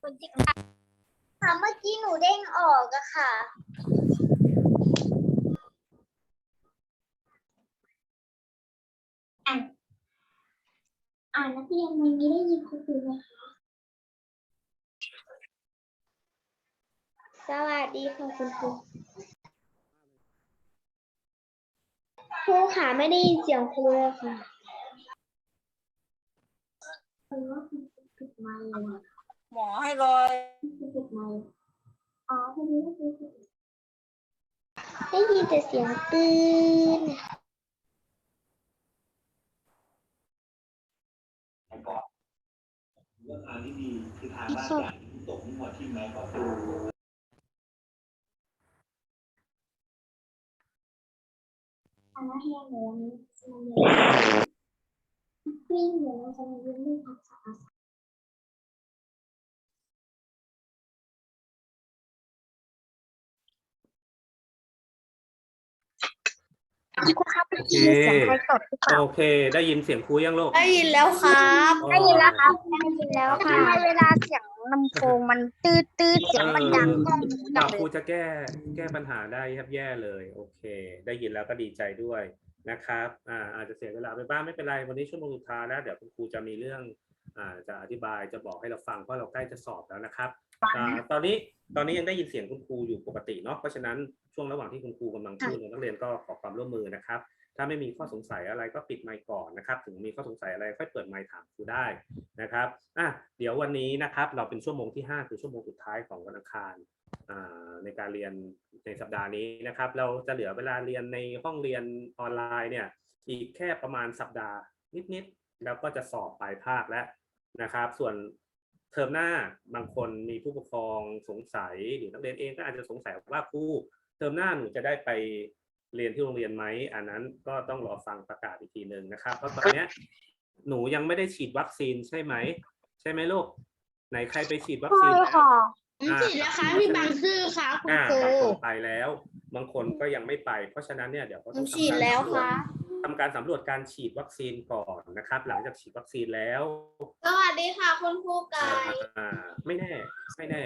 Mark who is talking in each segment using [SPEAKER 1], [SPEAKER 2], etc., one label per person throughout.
[SPEAKER 1] คนที่ค่ะเมื่อกี้หนูเด้งออกอะค่ะ
[SPEAKER 2] อ่านนักเรียนวันนี้ได้ยินครูคุยไหมคะ
[SPEAKER 1] สวัสดีค่ะคุณครูครูค่ะไม่ได้ยินเสียงครูเลยค่ะ
[SPEAKER 2] เออว่าคุณครูปิดไมค์เลยอะ
[SPEAKER 3] หมอให้รอย
[SPEAKER 2] ไมค์อ๋อพอดี
[SPEAKER 1] ได้ยินแต่เสียงปืน
[SPEAKER 4] เรื่องทางที่ดีคือทางลาดใหญ่ที่ตกหัวที่แม้ก่อตู
[SPEAKER 2] อ่านนักเรียนเลยววันนี้มาเรียนนักเรียนเดี๋ยวเราจะมีเรื่องทักษะ ครูครับ
[SPEAKER 5] โอเค
[SPEAKER 2] เสียงใครตดหรือเปล่า
[SPEAKER 5] โอเค ได้ยินเสียงครูยังลูก
[SPEAKER 3] ได้ยินแล้วครับ
[SPEAKER 1] ได้ยินแล้วครับได้ยินแล้ว
[SPEAKER 5] โอเค
[SPEAKER 1] ค่ะทำไมเวลาเสียงลำโพงมันตืดตืดเสียงมันดังก้องดั
[SPEAKER 5] อ่าง
[SPEAKER 1] เล
[SPEAKER 5] ครู
[SPEAKER 1] ย
[SPEAKER 5] จะแก้แก้ปัญหาได้ครับแย่เลย โอเค ได้ยินแล้วก็ดีใจด้วยนะครับ อ่า อาจจะเสียเวลาไปบ้างไม่เป็นไรวันนี้ชั่วโมงสุดท้ายแล้วเดี๋ยวคุณครูจะมีเรื่องอ่า จะอธิบายจะบอกให้เราฟังเพราะเราใกล้จะสอบแล้วนะครับอ่าตอนนี้ตอนนี้ยังได้ยินเสียงคุณครูอยู่ปกติเนาะเพราะฉะนั้นช่วงระหว่างที่คุณครูกำลังพูดเนี่ยนักเรียนก็ขอความร่วมมือนะครับ ถ้าไม่มีข้อสงสัยอะไรก็ปิดไมค์ก่อนนะครับ ถึงมีข้อสงสัยอะไรค่อยเปิดไมค์ถามครูได้นะครับอะเดี๋ยววันนี้นะครับ เราเป็นชั่วโมงที่ 5 คือชั่วโมงสุดท้ายของวันอังคารอ่าในการเรียนในสัปดาห์นี้นะครับ เราจะเหลือเวลาเรียนในห้องเรียนออนไลน์เนี่ยอีกแค่ประมาณสัปดาห์นิดๆแล้วก็จะสอบปลายภาคแล้ว นะครับ ส่วนเทอมหน้าบางคนมีผู้ปกครองสงสัยหรือนักเรียนเองก็อาจจะสงสัยว่าครูเทอมหน้าหนูจะได้ไปเรียนที่โรงเรียนไหมอันนั้นก็ต้องรอฟังประกาศอีกทีหนึ่งนะครับ เพราะตอนเนี้ยหนูยังไม่ได้ฉีดวัคซีนใช่ไหม ใช่ไหมลูกไหนใครไปฉีดวัคซีนแล้วอ่า
[SPEAKER 3] ฉีดแล้วครับที่บางซื่อครับคุณ
[SPEAKER 5] อ่า
[SPEAKER 3] ครู
[SPEAKER 5] บางคนไปแล้ว บางคนก็ยังไม่ไป เพราะฉะนั้นเนี่ยเดี๋ยวก็
[SPEAKER 3] ผ
[SPEAKER 5] ต้อ
[SPEAKER 3] ม
[SPEAKER 5] ง
[SPEAKER 3] ฉีด
[SPEAKER 5] ทำการ
[SPEAKER 3] แล้ว
[SPEAKER 5] สำร
[SPEAKER 3] คว
[SPEAKER 5] จ
[SPEAKER 3] รับ
[SPEAKER 5] ทำการสำรวจการฉีดวัคซีนก่อนนะครับ หลังจากฉีดวัคซีนแล้ว
[SPEAKER 3] สวัสดีค่ะคุณครูไก่
[SPEAKER 5] อ่าไม่แน่ ไม่แน่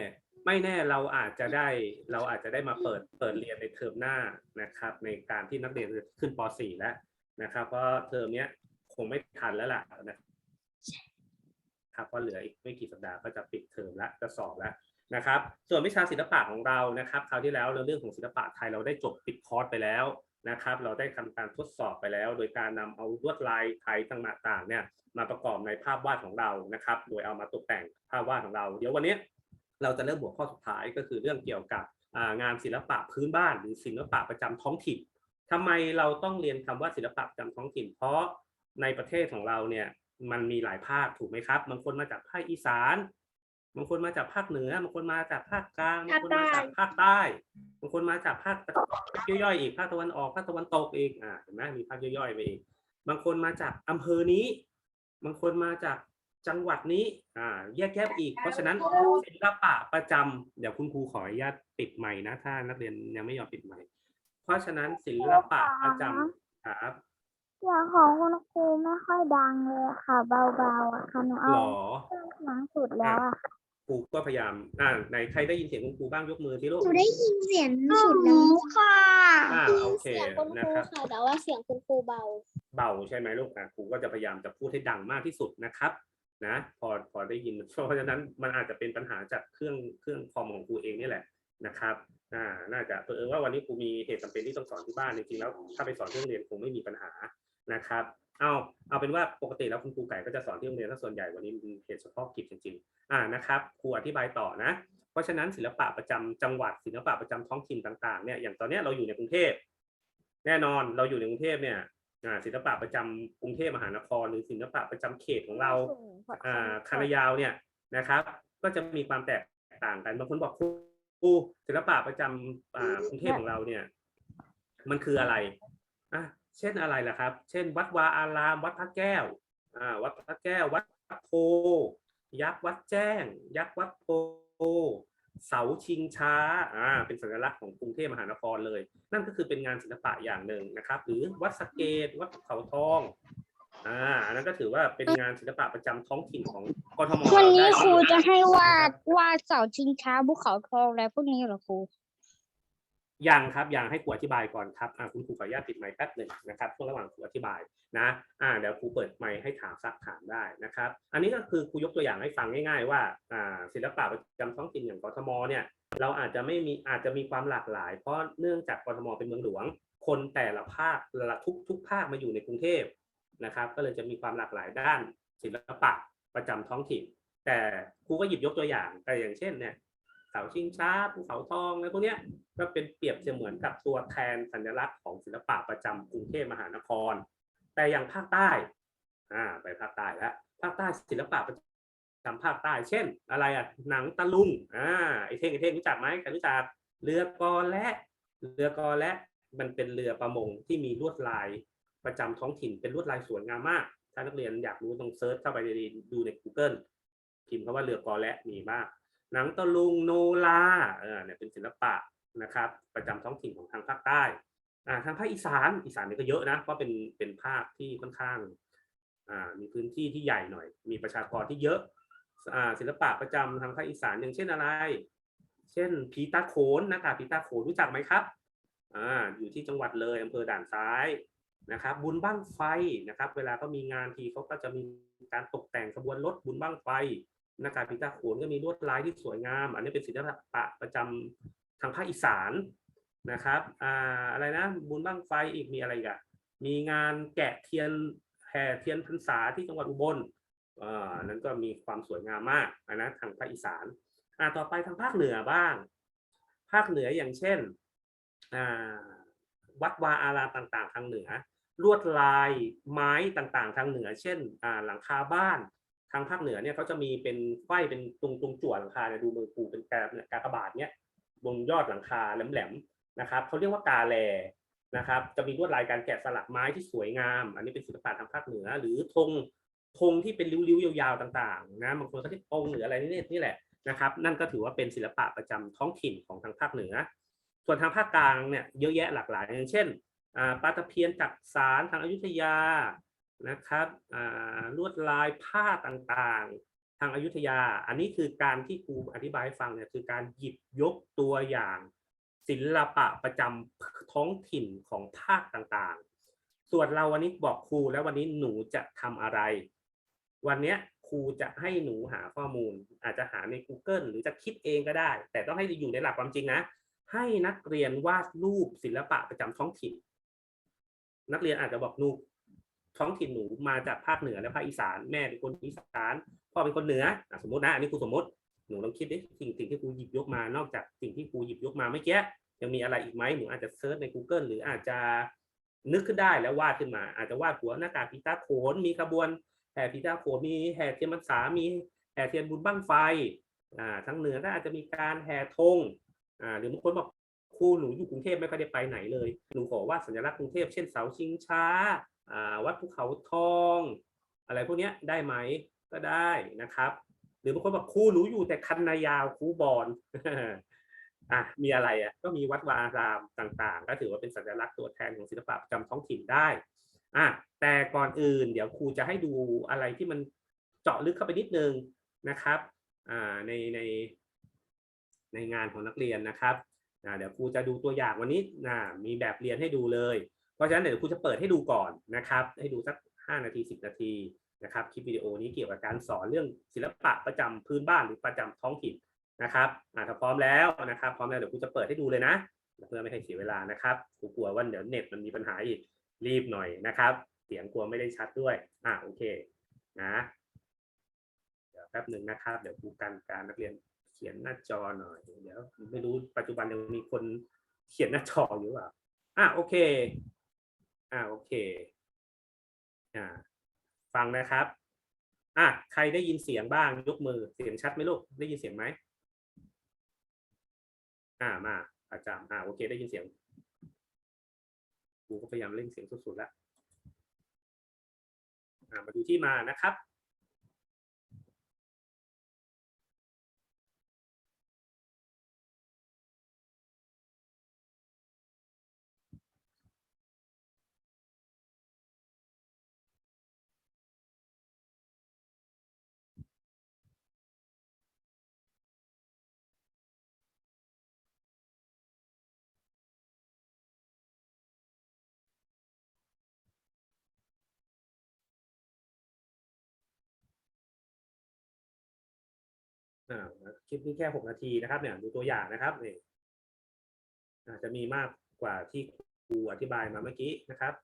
[SPEAKER 5] ไม่แน่เราอาจจะได้เราอาจจะได้มาเปิดเปิดเรียนในเทอมหน้านะครับ ในการที่นักเรียนจะขึ้นป .4 แล้วนะครับ เพราะเทอมเนี้ยคงไม่ทันแล้วล่ะนะครับเพราะเหลืออีกไม่กี่สัปดาห์ก็จะปิดเทอมแล้วจะสอบแล้วนะครับ ส่วนวิชาศิลปะของเรานะครับ คราวที่แล้วเราเรื่องของศิลปะไทยเราได้จบปิดคอร์สไปแล้ว นะครับ เราได้ทำการทดสอบไปแล้ว โดยการนำเอาลวดลายไทยต่างๆเนี่ยมาประกอบในภาพวาดของเรานะครับ โดยเอามาตกแต่งภาพวาดของเรา เดี๋ยววันนี้เราจะเริ่มบวกข้อสุดท้ายก็คือเรื่องเกี่ยวกับงานศิลปะพื้นบ้านหรือศิลปะประจำท้องถิ่นทำไมเราต้องเรียนคำว่าศิลปะประจำท้องถิ่น เพราะในประเทศของเราเนี่ยมันมีหลายภาคถูกไหมครับ บางคนมาจากภาคอีสาน บางคนมาจากภาคเหนือบางคนมาจากภาคกลางบางคนมาจากภาคใต้บางคนมาจากภาคย่อยๆอีกภาคตะวันออกภาคตะวันตกอีกอ่าเห็นไหมมีภาคย่อยๆไปอีก บางคนมาจากอำเภอนี้ บางคนมาจากจังหวัดนี้อ่าแยกแยะอีก เพราะฉะนั้นศิลปะประจำเดี๋ยวคุณครูขออนุญาตปิดไมค์นะถ้านักเรียนยังไม่ยอมปิดไมค์เพราะฉะนั้นศิลปะประจำครับ
[SPEAKER 1] เสียงของคุณครูไม่ค่อยดังเลยค่ะ เบาๆอะค่ะหนูเอา
[SPEAKER 5] หรอ
[SPEAKER 1] เครื่องเสียงสุดแล้วอะ ค่ะ
[SPEAKER 5] ครูก็พยายามอ่าไหนใครได้ยินเสียงคุณครูบ้างยกมือที่ลูก
[SPEAKER 1] หนูได้ยินเสียงสุดแล้วค่ะ
[SPEAKER 5] อ่าโอเค
[SPEAKER 3] เสียงคุณค
[SPEAKER 5] นะ
[SPEAKER 3] รู
[SPEAKER 5] ครับ
[SPEAKER 3] ค่ะแต่ว่าเสียงคุณครูเบา
[SPEAKER 5] เบาใช่ไหมลูกนะครูก็จะพยายามจะพูดให้ดังมากที่สุดนะครับ นะ พอพอได้ยินเพราะฉะนั้นมันอาจจะเป็นปัญหาจากเครื่องเครื่องคอมของครูเองนี่แหละนะครับอ่าน่าจะเผอิญว่าวันนี้ครูมีเหตุจำเป็นที่ต้องสอนที่บ้านจริงๆแล้ว ถ้าไปสอนที่โรงเรียนคงไม่มีปัญหานะครับ เอาเอาเป็นว่าปกติแล้วคุณครูไก่ก็จะสอนที่โรงเรียนถ้าส่วนใหญ่วันนี้มีเหตุเฉพาะกิจจริงๆอ่านะครับครูอธิบายต่อนะ เพราะฉะนั้นศิลปะประจำจังหวัดศิลปะประจำท้องถิ่นต่างๆเนี่ยอย่างตอนเนี้ยเราอยู่ในกรุงเทพแน่นอนเราอยู่ในกรุงเทพเนี่ยอ่าศิลปะประจำกรุงเทพมหานคร หรือศิลปะประจำเขตของเราอ่าคณะยาวเนี่ยนะครับ ก็จะมีความแตกต่างกันบางคนบอกครูครูศิลปะประจำอ่ากรุงเทพของเราเนี่ย มันคืออะไรอะ เช่นอะไรล่ะครับ เช่น วัดวาอาราม วัดพระแก้วอ่าวัดพระแก้ว วัดโพ ยักษ์วัดแจ้ง ยักษ์วัดโพ เสาชิงช้าอ่าเป็นสัญลักษณ์ของกรุงเทพมหานครเลย นั่นก็คือเป็นงานศิลปะอย่างหนึ่งนะครับ หรือวัดสะเกต วัดภูเขาทอง อ่าอันนั้นก็ถือว่าเป็นงานศิลปะประจำท้องถิ่นของกทม
[SPEAKER 1] วันนี้
[SPEAKER 5] ได้
[SPEAKER 1] ครูจะให้วาด
[SPEAKER 5] นะครับ
[SPEAKER 1] วาดเสาชิงช้าภูเขาทองอะไรพวกนี้เหรอครู
[SPEAKER 5] ยังครับยังให้ครูอธิบายก่อนครับอ่าคุณครูขออนุญาตปิดไมค์แป๊บหนึ่งนะครับช่วงระหว่างครูอธิบายนะอ่าเดี๋ยวครูเปิดไมค์ให้ถามซักถามได้นะครับ อันนี้ก็คือครูยกตัวอย่างให้ฟังง่าย ๆ ว่าอ่าศิลปะประจำท้องถิ่นอย่างกทมเนี่ยเราอาจจะไม่มีอาจจะมีความหลากหลาย เพราะเนื่องจากกทมเป็นเมืองหลวง คนแต่ละภาคละทุกทุกภาคมาอยู่ในกรุงเทพนะครับ ก็เลยจะมีความหลากหลายด้านศิลปะประจำท้องถิ่น แต่ครูก็หยิบยกตัวอย่างแต่อย่างเช่นเนี่ย เสาชิงช้าภูเขาทองอะไรพวกเนี้ยก็เป็นเปรียบเสมือนกับตัวแทนสัญลักษณ์ของศิลปะประจำกรุงเทพมหานคร แต่อย่างภาคใต้อ่าไปภาคใต้แล้วภาคใต้ศิลปะประจำภาคใต้ เช่น อะไรอะหนังตะลุงอ่าไอเท่งไอเท่งรู้จักไหมใครรู้จักเรือกอและเรือกอและมันเป็นเรือประมงที่มีลวดลายประจำท้องถิ่นเป็นลวดลายสวยงามมาก ถ้านักเรียนอยากรู้ต้องเซิร์ชเข้าไปดูใน Google พิมพ์คำว่าเรือกอและมีบ้าง หนังตะลุงโนลาเนี่ยเป็นศิลปะนะครับ ประจำท้องถิ่นของทางภาคใต้ทางภาคอีสานอีสานนี่ก็เยอะนะเพราะเป็นเป็นภาคที่ค่อนข้างมีพื้นที่ที่ใหญ่หน่อย มีประชากรที่เยอะศิลปะประจำทางภาคอีสานอย่างเช่นอะไร เช่นผีตาโขนน้ากากผีตาโขนรู้จักไหมครับอ่าอยู่ที่จังหวัดเลยอำเภอด่านซ้ายนะครับ บุญบั้งไฟนะครับ เวลาเขามีงานทีเขาก็จะมีการตกแต่งขบวนรถบุญบั้งไฟ หน้ากากผีตาโขนก็มีลวดลายที่สวยงาม อันนี้เป็นศิลปะประจำทางภาคอีสานนะครับอ่าอะไรนะบุญบั้งไฟอีกมีอะไรอีกอะมีงานแกะเทียนแห่เทียนพรรษาที่จังหวัดอุบลอ่าอันนั้นก็มีความสวยงามมากนนะทางภาคอีสานอ่าต่อไปทางภาคเหนือบ้าง ภาคเหนืออย่างเช่นอ่าวัดวาอารามต่าง ๆ ทางเหนือลวดลายไม้ต่างๆ ทางเหนือ เช่นอ่าหลังคาบ้าน ทางภาคเหนือเนี่ยเขาจะมีเป็นไฟเป็นตรงตรงจั่วหลังคาเนี่ยดูมือปูเป็นกาเนี่ยกากบาทเนี่ยบนยอดหลังคาแหลมๆนะครับเขาเรียกว่ากาแลนะครับ จะมีลวดลายการแกะสลักไม้ที่สวยงาม อันนี้เป็นศิลปะทางภาคเหนือ หรือธงธงที่เป็นริ้วๆยาวๆต่างๆนะบางคนเขาเรียกธงหรืออะไรนี่นี่แหละนะครับ นั่นก็ถือว่าเป็นศิลปะประจำท้องถิ่นของทางภาคเหนือ ส่วนทางภาคกลางเนี่ยเยอะแยะหลากหลายอย่างเช่นปลาตะเพียนจักสารทางอยุธยา นะครับลวดลายผ้าต่างๆ ทางอายุธยา อันนี้คือการที่ครูอธิบายให้ฟังเนี่ยคือการหยิบยกตัวอย่าง ศิลปะประจำท้องถิ่นของภาคต่างๆ ส่วนเราวันนี้บอกครูแล้ววันนี้หนูจะทำอะไร วันนี้ครูจะให้หนูหาข้อมูล อาจจะหาใน Google หรือจะคิดเองก็ได้ แต่ต้องให้อยู่ในหลักความจริงนะ ให้นักเรียนวาดรูปศิลปะประจำท้องถิ่น นักเรียนอาจจะบอกหนู ท้องถิ่นหนูมาจากภาคเหนือและภาคอีสานแม่เป็นคนอีสานพ่อเป็นคนเหนืออสมมตินะอันนี้ครูสมมติหนูลองคิดดิสิ่งสิ่งที่ครูหยิบยกมานอกจากสิ่งที่ครูหยิบยกมาเมื่อกี้ยังมีอะไรอีกไหมหนูอาจจะเซิร์ชใน Google หรืออาจจะนึกขึ้นได้แล้ววาดขึ้นมา อาจจะวาดหัวหน้ากากพีตาโขนมีขบวนแห่ผีตาโขนมีแห่เทียนพรรษามีแห่เทียนบุญบั้งไฟอ่าทั้งเหนือก็อาจจะมีการแห่ธงอ่าหรือบางคนบอกครูหนูอยู่กรุงเทพไม่ค่อยได้ไปไหนเลยหนูขอวาดสัญลักษณ์กรุงเทพเช่นเสาชิงช้า วัดภูเขาทอง อะไรพวกนี้ได้ไหมก็ได้นะครับ หรือบางคนบอกครูหนูอยู่แต่คันนายาวครูบอลอะมีอะไรอะก็มีวัดวาอารามต่างๆ ก็ถือว่าเป็นสัญลักษณ์ตัวแทนของศิลปะประจำท้องถิ่นได้อะแต่ก่อนอื่น เดี๋ยวครูจะให้ดูอะไรที่มันเจาะลึกเข้าไปนิดนึงนะครับอ่าในในในงานของนักเรียนนะครับอ่าเดี๋ยวครูจะดูตัวอย่างวันนี้นะมีแบบเรียนให้ดูเลย เพราะฉะนั้นเดี๋ยวครูจะเปิดให้ดูก่อนนะครับ ให้ดูสัก 5 นาที 10 นาทีนะครับคลิปวิดีโอนี้เกี่ยวกับการสอนเรื่องศิลปะประจำพื้นบ้านหรือประจำท้องถิ่นนะครับอ่าถ้าพร้อมแล้วนะครับ พร้อมแล้วเดี๋ยวครูจะเปิดให้ดูเลยนะเพื่อไม่ให้เสียเวลานะครับครูกลัวว่าเดี๋ยวเน็ตมันมีปัญหาอีกรีบหน่อยนะครับ เสียงกลัวไม่ได้ชัดด้วยอ่าโอเคนะเดี๋ยวแป๊บหนึ่งนะครับ เดี๋ยวครูกันการนักเรียนเขียนหน้าจอหน่อยเดี๋ยวไม่รู้ปัจจุบันยังมีคนเขียนหน้าจออยู่หรือเปล่าอ่าโอเค อ่าโอเคอ่าฟังนะครับอะใครได้ยินเสียงบ้างยกมือเสียงชัดไหมลูกได้ยินเสียงไหมอ่ามาอาจารย์อ่าโอเค ได้ยินเสียงกูก็พยายามเล่งเสียงสุดๆแล้วอ่ามาดูที่มานะครับ อ่าคลิปนี้แค่หกนาทีนะครับเนี่ยดูตัวอย่างนะครับนี่อาจจะมีมากกว่าที่ครูอธิบายมาเมื่อกี้นะครับ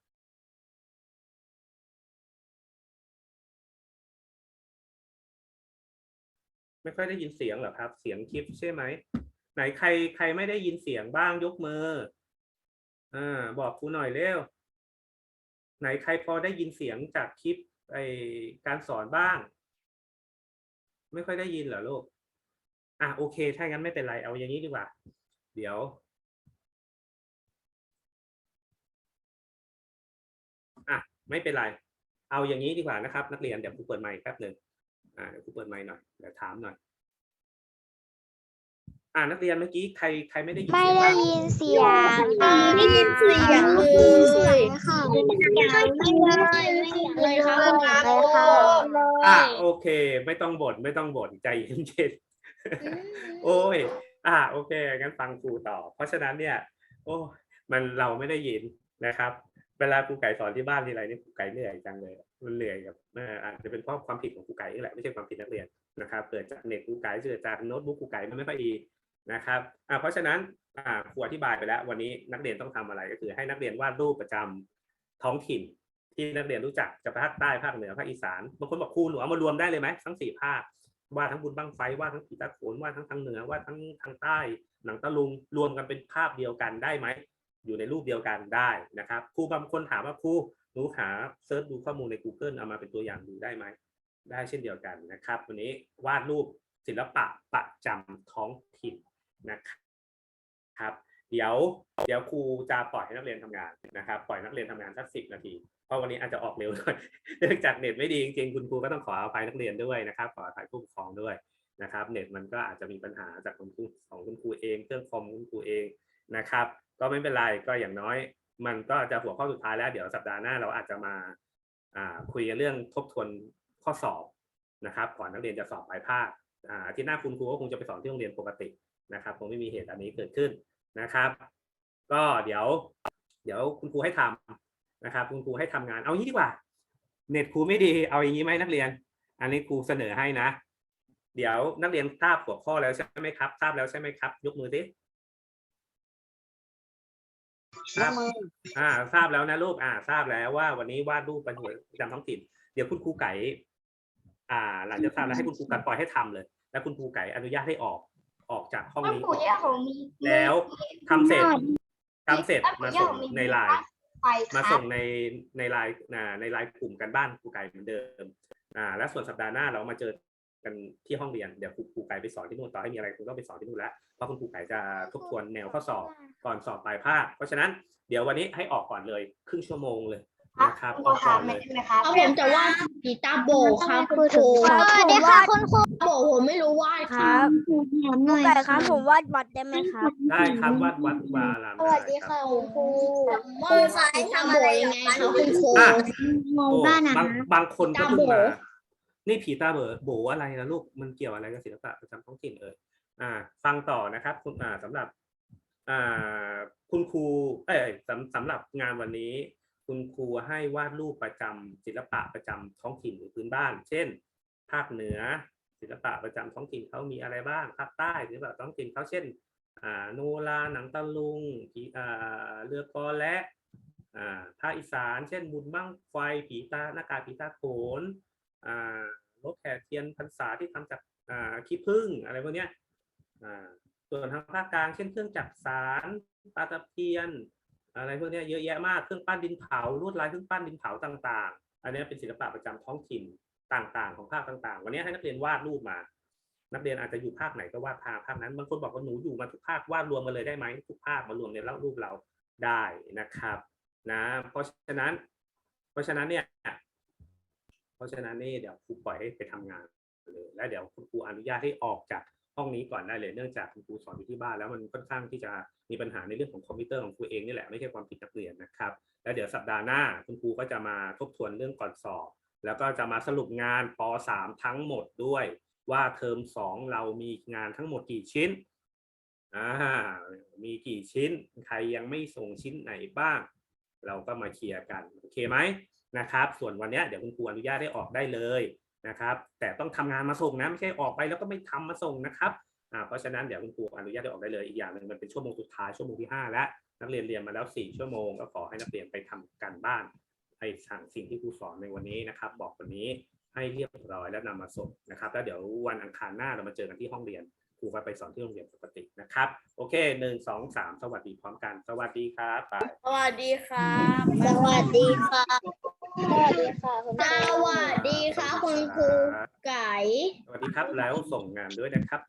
[SPEAKER 5] ไม่ค่อยได้ยินเสียงเหรอครับ เสียงคลิปใช่ไหม ไหนใครใครไม่ได้ยินเสียงบ้างยกมืออ่าบอกครูหน่อยเร็ว ไหนใครพอได้ยินเสียงจากคลิปไอการสอนบ้าง ไม่ค่อยได้ยินเหรอลูก อะโอเค ถ้างั้นไม่เป็นไร เอาอย่างนี้ดีกว่า เดี๋ยว อะไม่เป็นไร เอาอย่างนี้ดีกว่านะครับ นักเรียนเดี๋ยวครูเปิดไมค์แป๊บหนึ่งอ่าเดี๋ยวครูเปิดไมค์หน่อยเดี๋ยวถามหน่อย อ่านักเรียนเมื่อกี้ใครใครไม่ได้ยิน
[SPEAKER 1] ไม่
[SPEAKER 5] เสียง
[SPEAKER 1] ได้
[SPEAKER 5] บ้าง
[SPEAKER 1] ยินเสียง
[SPEAKER 3] ไม่ได้ยินเสียงเลย
[SPEAKER 1] ค่ะ
[SPEAKER 3] ไม่ได้ยินเลยครับคุณครู
[SPEAKER 1] เลยค่ะ
[SPEAKER 5] อะโอเค ไม่ต้องบ่นไม่ต้องบ่นใจเย็น โอ้ยอ่า โอเค งั้นฟังครูต่อ เพราะฉะนั้นเนี่ย โอ้มันเราไม่ได้ยินนะครับ เวลาครูไก่สอนที่บ้านทีไรนี่ครูไก่เหนื่อยจังเลย มันเหนื่อยกับเอ่ออาจจะเป็นเพราะความผิดของครูไก่นี่แหละ ไม่ใช่ความผิดนักเรียนนะครับ เกิดจากเน็ตครูไก่เกิดจากโน้ตบุ๊กครูไก่มันไม่ค่อยดีนะครับ อ่า เพราะฉะนั้น อ่า ครูอธิบายไปแล้ว วันนี้นักเรียนต้องทำอะไรก็คือ ให้นักเรียนวาดรูปประจำท้องถิ่น ที่นักเรียนรู้จักจะภาคใต้ภาคเหนือภาคอีสาน บางคนบอกครูหนูเอามารวมได้เลยไหมทั้งสี่ภาค ว่าทั้งบุญบังไฟว่าทั้งผีตาโขนว่าทั้งทางเหนือว่าทั้งทางใต้ หนังตะลุงรวมกันเป็นภาพเดียวกันได้ไหม อยู่ในรูปเดียวกันได้นะครับครูบางคนถามว่าครูหนูหาเซิร์ชดูข้อมูลใน Google เอามาเป็นตัวอย่างดูได้ไหมได้เช่นเดียวกันนะครับ วันนี้วาดรูปศิลปะประจำท้องถิ่นนะครับ เดี๋ยวเดี๋ยวครูจะปล่อยให้นักเรียนทำงานนะครับ ปล่อยนักเรียนทำงานสักสิบนาที เพราะวันนี้อาจจะออกเร็วหน่อยเนื่องจากเน็ตไม่ดีจริงๆคุณครูก็ต้องขออภัยนักเรียนด้วยนะครับ ขออภัยผู้ปกครองด้วยนะครับ เน็ตมันก็อาจจะมีปัญหาจากคุณครูของคุณครูเองเครื่องคอมคุณครูเองนะครับ ก็ไม่เป็นไรก็อย่างน้อย มันก็จะหัวข้อสุดท้ายแล้วเดี๋ยวสัปดาห์หน้าเราอาจจะมาคุยเรื่องทบทวนข้อสอบนะครับก่อนนักเรียนจะสอบปลายภาคอ่าที่หน้าคุณครูก็คงจะไปสอนที่โรงเรียนปกตินะครับคงไม่มีเหตุอันนี้เกิดขึ้นนะครับ ก็เดี๋ยว เดี๋ยวคุณครูให้ทำ นะครับคุณครูให้ทำงานเอางี้ดีกว่า เน็ตครูไม่ดีเอาอย่างนี้ไหมนักเรียน อันนี้ครูเสนอให้นะ เดี๋ยวนักเรียนทราบหัวข้อแล้วใช่ไหมครับทราบแล้วใช่ไหมครับ ยกมือดิทราบอ่า ทราบแล้วนะลูกอ่า ทราบแล้วว่าวันนี้วาดรูปประจำท้องถิ่น เดี๋ยวคุณครูไก่ อ่า หลังจากทราบแล้วให้คุณครูไก่ปล่อยให้ทำเลย แล้วคุณครูไก่อนุญาตให้ออกออกจากห้อง
[SPEAKER 2] ถ้า
[SPEAKER 5] นี้
[SPEAKER 2] ปู่ย่าของมี
[SPEAKER 5] แล้วทำเสร็จทำเสร็จมาส่งในไลน์
[SPEAKER 2] ไป
[SPEAKER 5] มาส่งในในไลน์ในไลน์กลุ่มกันบ้านครูไก่เหมือนเดิมอ่าแล้วส่วนสัปดาห์หน้าเรามาเจอกันที่ห้องเรียนเดี๋ยวครูครูไก่ไปสอนที่นู่นต่อให้มีอะไรคุณต้องไปสอนที่นู่นแล้วเพราะคุณครูไก่จะทบทวนแนวข้อสอบก่อนสอบปลายภาคเพราะฉะนั้นเดี๋ยววันนี้ให้ออกก่อนเลย ครึ่งชั่วโมงเลย นะครับ
[SPEAKER 2] คุณ
[SPEAKER 5] ออก
[SPEAKER 2] ถา
[SPEAKER 5] ก่อ
[SPEAKER 2] ม
[SPEAKER 5] น
[SPEAKER 2] ไหม
[SPEAKER 5] เลย
[SPEAKER 2] ใช่ไหมครับ
[SPEAKER 3] เอาผมจะวาดกีตาร์โบกครับคุณครู
[SPEAKER 1] สวัสดีค่ะคุณครู
[SPEAKER 3] โบกผมไม่รู้วาด
[SPEAKER 1] ค
[SPEAKER 3] ค
[SPEAKER 1] รั
[SPEAKER 3] รับบ
[SPEAKER 1] ครูไก่ครับ ผมวาดวัดได้ไหมครับ
[SPEAKER 5] ได้ครับวัดวัดวาลาม
[SPEAKER 2] สวัสดี
[SPEAKER 5] ไรับ
[SPEAKER 2] ค่ะคุณครู
[SPEAKER 3] มือซ้ายทำอะไรยังไงครับคุณครู
[SPEAKER 5] อะ
[SPEAKER 1] ง
[SPEAKER 5] โอ้
[SPEAKER 1] งบ้านนะ
[SPEAKER 5] บางบางคนก็
[SPEAKER 3] ตา
[SPEAKER 5] เพิ่ง
[SPEAKER 3] โบ
[SPEAKER 5] มานี่ผีตาเบอโบอะไรนะลูกมันเกี่ยวอะไรกับศิลปะประจำท้องถิ่นเอ่ยอ่า ฟังต่อนะครับคุณอ่าสำหรับ อ่าคุณครูเอ้ยสำสำหรับงานวันนี้ คุณครูให้วาดรูปประจำศิลปะประจำท้องถิ่นหรือพื้นบ้าน เช่น ภาคเหนือ ศิลปะประจำท้องถิ่นเขามีอะไรบ้าง ภาคใต้ศิลปะท้องถิ่นเขาเช่นโนราหนังตะลุงผีเรือกอและอ่าภาคอีสานเช่น บุญบั้งไฟผีตาหน้ากาผีตาโขนอ่ารถแห่เทียนพรรษาที่ทำจากขี้ผึ้งอะไรพวกนี้ส่วนทางภาคกลางเช่นเครื่องจักสารปลาตะเพียน อะไรพวกนี้เยอะแยะมากเครื่องปั้นดินเผาลวดลายเครื่องปั้นดินเผาต่าง ๆ อันนี้เป็นศิลปะประจำท้องถิ่นต่างๆ ของภาคต่าง ๆ วันนี้ให้นักเรียนวาดรูปมา นักเรียนอาจจะอยู่ภาคไหนก็วาดภาคภาคนั้นบางคนบอกว่าหนูอยู่มาทุกภาควาดรวมกันเลยได้ไหมทุกภาคมารวมในเล่ารูปเราได้นะครับนะเพราะฉะนั้น เพราะฉะนั้นเนี่ยเพราะฉะนั้นนี่เดี๋ยวครูปล่อยให้ไปทำงานเลยแล้วเดี๋ยวคุณครูอนุญาตให้ออกจาก ห้องนี้ก่อนได้เลยเนื่องจากคุณครูสอนอยู่ที่บ้านแล้วมันค่อนข้างที่จะมีปัญหาในเรื่องของคอมพิวเตอร์ของครูเองนี่แหละไม่ใช่ความผิดนักเรียนนะครับแล้วเดี๋ยวสัปดาห์หน้าคุณครูก็จะมาทบทวนเรื่องก่อนสอบ แล้วก็จะมาสรุปงานป .3 ทั้งหมดด้วย ว่าเทอมสองเรามีงานทั้งหมดกี่ชิ้นอ่ามีกี่ชิ้น ใครยังไม่ส่งชิ้นไหนบ้าง เราก็มาเคลียร์กันโอเคไหมนะครับ ส่วนวันนี้เดี๋ยวคุณครูอนุญาตได้ออกได้เลย นะครับ แต่ต้องทำงานมาส่งนะไม่ใช่ออกไปแล้วก็ไม่ทำมาส่งนะครับอ่าเพราะฉะนั้นเดี๋ยวคุณครูอนุญาตให้ออกได้เลยอีกอย่างหนึ่งมันเป็นชั่วโมงสุดท้ายชั่วโมงที่ห้าแล้ว นักเรียนเรียนมาแล้วสี่ชั่วโมง ก็ขอให้นักเรียนไปทำการบ้านไอ้สั่งสิ่งที่ครูสอนในวันนี้นะครับ บอกวันนี้ให้เรียบร้อยแล้วนำมาส่งนะครับแล้วเดี๋ยววันอังคารหน้าเรามาเจอกันที่ห้องเรียนครูก็ไปสอนที่โรงเรียนปกตินะครับ โอเคหนึ่งสองสามสวัสดีพร้อมกัน สวัสดีครับไป
[SPEAKER 3] สวัสดีครับ
[SPEAKER 1] สวัสดีค่ะ สวัสดีค่ะคุณ
[SPEAKER 3] สวัสดีครับคุณครูไก่
[SPEAKER 5] สวัสดีครับแล้วส่งงานด้วยนะครับ